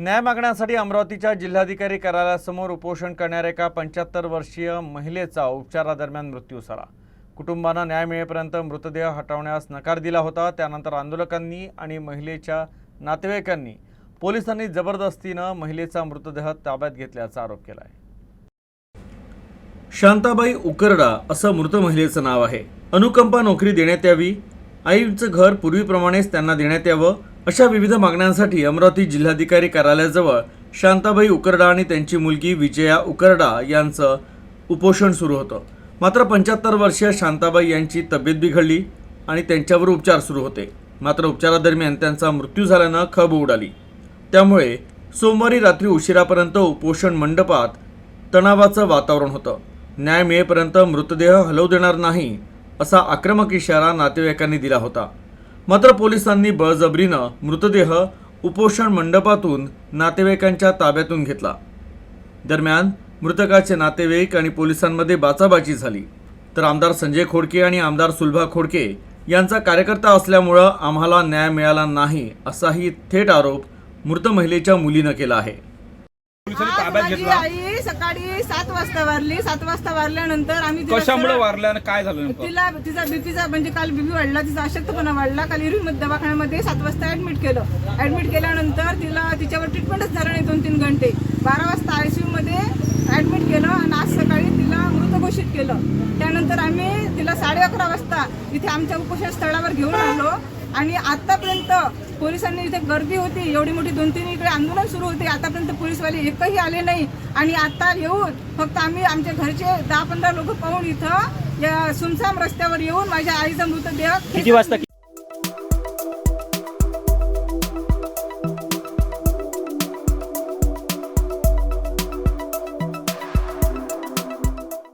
न्याय मागण्यासाठी अमरावतीच्या जिल्हाधिकारी कार्यालयासमोर उपोषण करणाऱ्या एका पंच्याहत्तर वर्षीय महिलेचा उपचारादरम्यान मृत्यू झाला. कुटुंबानं न्याय मिळेपर्यंत मृतदेह हटवण्यास नकार दिला होता. त्यानंतर आंदोलकांनी आणि महिलेच्या नातेवाईकांनी पोलिसांनी जबरदस्तीनं महिलेचा मृतदेह ताब्यात घेतल्याचा आरोप केला आहे शांताबाई उकरडा असं मृत महिलेचं नाव आहे. अनुकंपा नोकरी देण्यात यावी आईचं घर पूर्वीप्रमाणेच त्यांना देण्यात यावं अशा विविध मागण्यांसाठी अमरावती जिल्हाधिकारी कार्यालयाजवळ शांताबाई उकरडा आणि त्यांची मुलगी विजया उकरडा यांचं उपोषण सुरू होतं. मात्र पंच्याहत्तर वर्षीय शांताबाई यांची तब्येत बिघडली आणि त्यांच्यावर उपचार सुरू होते. मात्र उपचारादरम्यान त्यांचा मृत्यू झाल्यानं खब उडाली. त्यामुळे सोमवारी रात्री उशिरापर्यंत उपोषण मंडपात तणावाचं वातावरण होतं. न्याय मिळेपर्यंत मृतदेह हलवू देणार नाही असा आक्रमक इशारा नातेवाईकांनी दिला होता. मात्र पोलिसांनी बळजबरीनं मृतदेह उपोषण मंडपातून नातेवाईकांच्या ताब्यातून घेतला. दरम्यान मृतकाचे नातेवाईक आणि पोलिसांमध्ये बाचाबाची झाली. तर आमदार संजय खोडके आणि आमदार सुलभा खोडके यांचा कार्यकर्ता असल्यामुळं आम्हाला न्याय मिळाला नाही असाही थेट आरोप मृत महिलेच्या मुलीनं केला आहे. पोलिसांनी आज ताब्यात माझी घेतला. आई सकाळी सात वाजता वारली. सात वाजता वारल्यानंतर आम्ही तिला कशामुळे सरळ- आणि काय झालं नेमकं? तिला तिचा बीपीचा म्हणजे काल बीपी वाढला तिचा अशक्तपणा वाढला. काल इरुमध्ये दवाखान्यामध्ये सात वाजता ऍडमिट केलं. ऍडमिट केल्यानंतर तिला तिच्यावर ट्रीटमेंटच झालं नाही दोन तीन घंटे. बारा वाजता आयसीयू मध्ये ऍडमिट केलं आणि आज सकाळी तिला मृत घोषित केलं. त्यानंतर आम्ही तिला साडे अकरा वाजता इथे आमच्या उपोषण स्थळावर घेऊन आलो. आणि आतापर्यंत पोलिसांनी इथे गर्दी होती एवढी मोठी दोन तीन इकडे आंदोलन सुरू होते आतापर्यंत पोलीसवाले एकही आले नाही. आणि आता येऊन फक्त आम्ही आमच्या घरचे दहा पंधरा लोक पाहून इथं या सुमसाम रस्त्यावर येऊन माझ्या आईचा मृतदेह किती वाजता